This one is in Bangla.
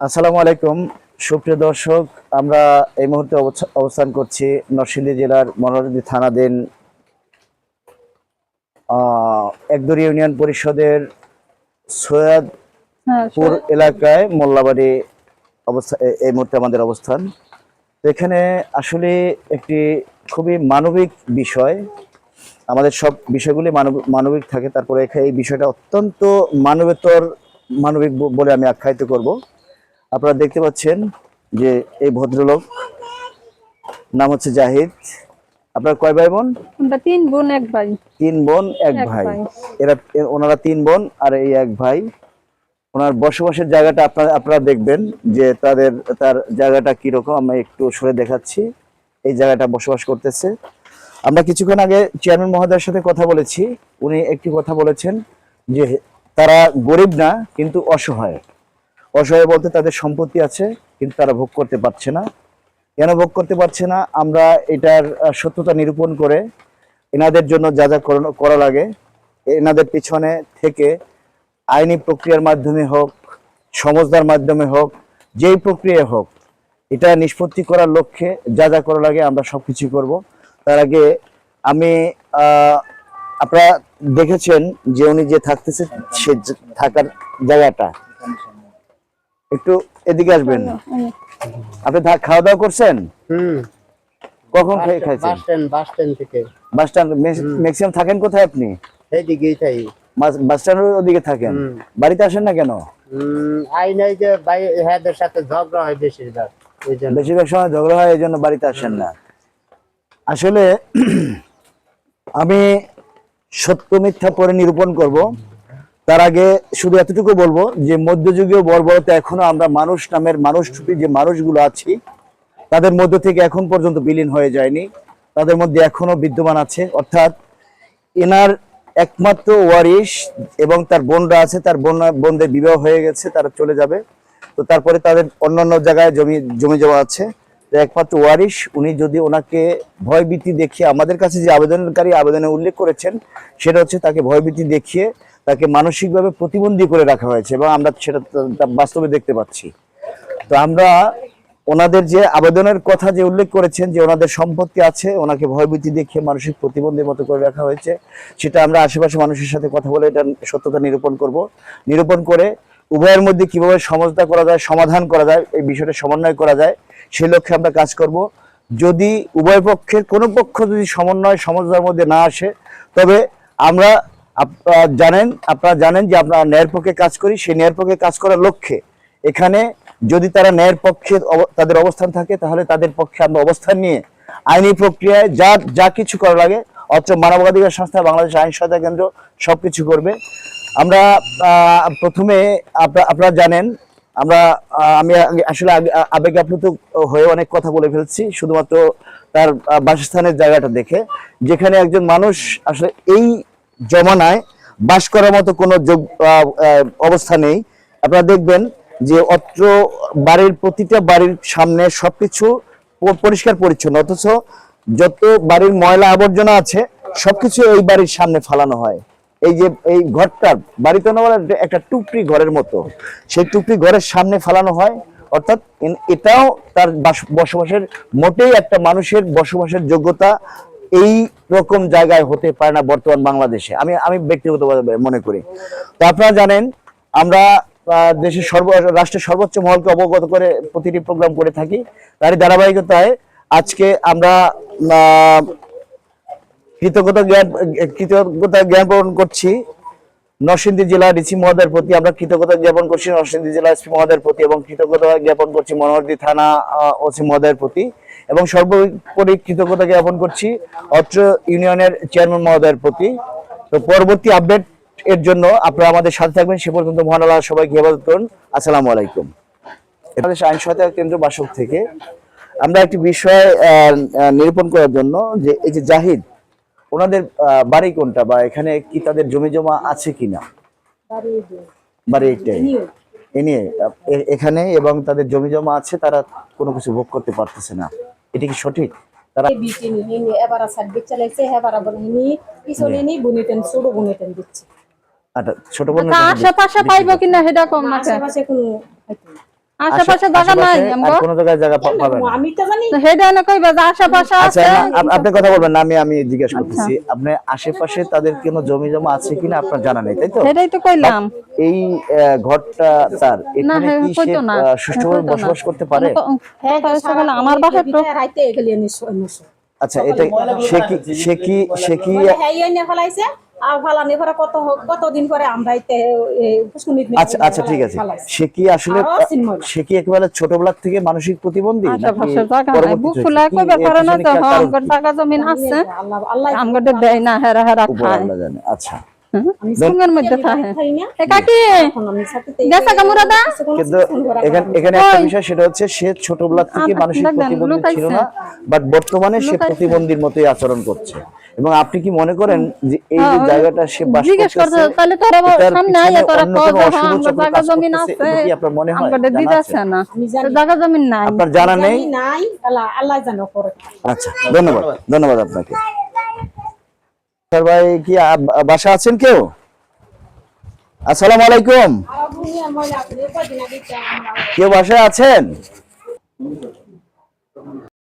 আসসালামু আলাইকুম। সুপ্রিয় দর্শক আমরা এই মুহূর্তে অবস্থান করছি নরসিংদী জেলার মনোরদি থানাধীন একদরি ইউনিয়ন পরিষদের সৈয়দপুর হ্যাঁ এলাকায় মোল্লাবাড়ি অবস্থা এই মুহূর্তে আমাদের অবস্থান। এখানে আসলে একটি খুবই মানবিক বিষয়। আমাদের সব বিষয়গুলি মানব- মানবিক থাকে তারপরে এখানে এই বিষয়টা অত্যন্ত মানবেতর মানবিক বলে আমি আখ্যায়িত করব। আপনারা দেখতে পাচ্ছেন যে এই ভদ্রলোক নাম হচ্ছে জাহিদ। আপনার কয় ভাই বোন? আমরা তিন বোন এক ভাই। তিন বোন এক ভাই। এরা ওনারা তিন বোন আর এই এক ভাই। ওনার বসবাসের জায়গাটা আপনারা আপনারা দেখবেন যে তাদের তার জায়গাটা কীরকম আমি একটু সরে দেখাচ্ছি। এই জায়গাটা বসবাস করতেছে। আমরা কিছুক্ষণ আগে চেয়ারম্যান মহোদয়ের সাথে কথা বলেছি। উনি একটি কথা বলেছেন যে তারা গরিব না কিন্তু অসহায়। অসহায় বলতে তাদের সম্পত্তি আছে, কিন্তু তারা ভোগ করতে পারছে না। কেন ভোগ করতে পারছে না? আমরা এটার সত্যতা নিরূপণ করে এনাদের জন্য যা যা করা লাগে, এনাদের পিছনে থেকে আইনি প্রক্রিয়ার মাধ্যমে হোক, সমঝদার মাধ্যমে হোক, যেই প্রক্রিয়া হোক, এটা নিষ্পত্তি করার লক্ষ্যে যা যা করা লাগে আমরা সবকিছু করব। তার আগে আমি আপনারা দেখেছেন যে উনি যে থাকতেছে, সে থাকার জায়গাটা। একটু এদিকে আসবেন। আপনি খাওয়া দাওয়া করছেন? হুম। কখন খেয়ে খাইছেন? বাস স্ট্যান্ড থেকে। বাস স্ট্যান্ড ম্যাক্সিমাম থাকেন কোথায় আপনি? সেইদিকেই তাই বাস- বাস স্ট্যান্ডের ওদিকে থাকেন? বাড়িতে আসেন না কেন? আই নাই যে ভাই হ্যাঁদের সাথে ঝগড়া হয় বেশিরভাগ বেশিরভাগ সময় ঝগড়া হয় এই জন্য বাড়িতে আসেন না। আসলে আমি সত্য মিথ্যা পরে নিরূপণ করব। তার আগে শুধু এতটুকু বলব যে মধ্যযুগীয় বর্বরতা এখনও আমরা মানুষ নামের মানুষ রূপী যে মানুষগুলো আছি, তাদের মধ্য থেকে এখন পর্যন্ত বিলীন হয়ে যায়নি। তাদের মধ্যে এখনও বিদ্যমান আছে। অর্থাৎ এনার একমাত্র ওয়ারিশ এবং তার বোনরা আছে, তার বোন বোনদের বিবাহ হয়ে গেছে, তারা চলে যাবে। তো তারপরে তাদের অন্যান্য জায়গায় জমি জমি জমা আছে। একমাত্র ওয়ারিশ, উনি যদি ওনাকে ভয়ভীতি দেখিয়ে আমাদের কাছে যে আবেদনকারী আবেদনে উল্লেখ করেছেন, সেটা হচ্ছে তাকে ভয়ভীতি দেখিয়ে তাকে মানসিকভাবে প্রতিবন্ধী করে রাখা হয়েছে এবং আমরা সেটা বাস্তবে দেখতে পাচ্ছি। তো আমরা ওনাদের যে আবেদনের কথা যে উল্লেখ করেছেন, যে ওনাদের সম্পত্তি আছে, ওনাকে ভয়ভীতি দেখিয়ে মানসিক প্রতিবন্ধীর মতো করে রাখা হয়েছে, সেটা আমরা আশেপাশে মানুষের সাথে কথা বলে এটা সত্যতা নিরূপণ করব। নিরূপণ করে উভয়ের মধ্যে কীভাবে সমঝোতা করা যায়, সমাধান করা যায়, এই বিষয়টা সমন্বয় করা যায়, সেই লক্ষ্যে আমরা কাজ করব। যদি উভয় পক্ষের কোনো পক্ষ যদি সমন্বয়, সমঝোতার মধ্যে না আসে, তবে আমরা জানেন, আপনারা জানেন যে আমরা ন্যায়ের পক্ষে কাজ করি, সেই ন্যায়ের পক্ষে কাজ করার লক্ষ্যে। এখানে যদি তারা ন্যায়ের পক্ষে তাদের অবস্থান থাকে, তাহলে তাদের পক্ষে আমরা অবস্থান নিয়ে আইনি প্রক্রিয়ায় যা যা কিছু করা লাগে, অত্র মানবাধিকার সংস্থা, বাংলাদেশ আইন সহায়তা কেন্দ্র, সবকিছু করবে। আমরা প্রথমে আপনা- আপনারা জানেন, আমরা আমি আসলে আবেগ আপ্লুত হয়ে অনেক কথা বলে ফেলছি, শুধুমাত্র তার বাসস্থানের জায়গাটা দেখে, যেখানে একজন মানুষ আসলে এই জমানায় বাস করার মতো কোনো যোগ অবস্থা নেই। আপনারা দেখবেন যে অত্র বাড়ির, প্রতিটা বাড়ির সামনে সবকিছু পরিষ্কার পরিচ্ছন্ন, অথচ যত বাড়ির ময়লা আবর্জনা আছে, সবকিছু এই বাড়ির সামনে ফালানো হয়। এই যে, এই ঘরটার বাড়িতে বলে একটা- টুকরি ঘরের মতো। সেই টুকরি ঘরের সামনে ফালানো হয়। অর্থাৎ এটাও তার বসবাসের মোটেই একটা মানুষের বসবাসের যোগ্যতা এই রকম জায়গায় হতে পারে না বর্তমান বাংলাদেশে। আমি আমি ব্যক্তিগতভাবে মনে করি। তো আপনারা জানেন, আমরা দেশের সর্ব, রাষ্ট্রের সর্বোচ্চ মহলকে অবগত করে প্রতিটি প্রোগ্রাম করে থাকি। তারই ধারাবাহিকতায় আজকে আমরা কৃতজ্ঞতা জ্ঞান, কৃতজ্ঞতা জ্ঞাপন করছি নরসিংদী জেলা ডিসি মহোদয়ের প্রতি। আমরা কৃতজ্ঞতা জ্ঞাপন করছি নরসিংদী জেলা এসপি মহোদয়ের প্রতি এবং কৃতজ্ঞতা জ্ঞাপন করছি মনোহরদী থানা ওসি মহোদয়ের প্রতি এবং সর্বোপরি কৃতজ্ঞতা জ্ঞাপন করছি অত্র ইউনিয়নের চেয়ারম্যান মহোদয়ের প্রতি। তো পরবর্তী আপডেট এর জন্য আপনারা আমাদের সাথে থাকবেন। সে পর্যন্ত মহান সবাইকে হেফাজত করুন। আসসালামু আলাইকুম। বাংলাদেশ আইন সহায়তা কেন্দ্র বাসক থেকে আমরা একটি বিষয় নিরূপণ করার জন্য যে এই যে জাহিদ ওনাদের আহ, বাড়ি কোনটা বা এখানে কি তাদের জমি জমা আছে কিনা? বাড়ি এইটাই এ নিয়ে এখানে এবং তাদের জমি জমা আছে তারা কোনো কিছু ভোগ করতে পারতেছে না। এটা কি সঠিক? তারা এবার বুনিতেন ছোট বুনিতেন দিচ্ছে। আচ্ছা, ছোট বোন আশেপাশে পাইবো কিনা সেটা কম আশেপাশে কোনো না। আশেপাশে জায়গা নাই কোনো জায়গায় জায়গা আমি তো জানি। হেডা না কইবা যে আশেপাশে আচ্ছা আছে। আপনি কথা বলবেন না আমি আমি জিজ্ঞাসা আচ্ছা। করতেছি আপনি আশেপাশে তাদের কোনো জমি জমা আছে কিনা আপনার জানা নেই তাই তো? সেটাই তো কইলাম। এই আহ, ঘরটা তার এখানে কি সে সুষ্ঠুভাবে বসবাস করতে পারে? হ্যাঁ আমার তো রাইতে আচ্ছা এটা সে কি সে কি সে কি হ্যাঁ ফেলাইছে ফালানি পরে কত কতদিন পরে আমরা আচ্ছা আচ্ছা ঠিক আছে। সে কি আসলে আরও চিনময় না। সে কি একেবারে ছোটবেলা থেকে মানসিক প্রতিবন্ধী? না তো হ্যাঁ, আমগর? জমিন আছে। আমগর দেয় না হেরা হেরা খায়। আল্লাহ জানে আচ্ছা। সুঙ্গের মধ্যে থাকে খাই না। এ কাকি এখন আমি সাথে গেছে কামুরাদা কিন্তু এখানে এখানে একটা বিষয় সেটা হচ্ছে সে ছোটবেলা থেকে মানসিক প্রতিবন্ধী ছিল না বাট বর্তমানে সে প্রতিবন্ধীর মতোই আচরণ করছে। এবং আপনি কি মনে করেন যে এই যে হ্যাঁ, জায়গাটা সে বাস জিজ্ঞেস করতে তাহলে তোরা সামনে আইয়া তোরা অন্য কও কোনো যে অশুভ হ্যাঁ জায়গা আছে। কি আপনার মনে হয়? জানা আছে? না। জায়গা নাই। আপনার জানা নেই? নাই আল্লাহ আল্লাহ জানো করে। আচ্ছা ধন্যবাদ। ধন্যবাদ আপনাকে। আফসার ভাই কি বাসা আছেন কেউ? আসসালামু আলাইকুম। কেউ বাসায় আছেন?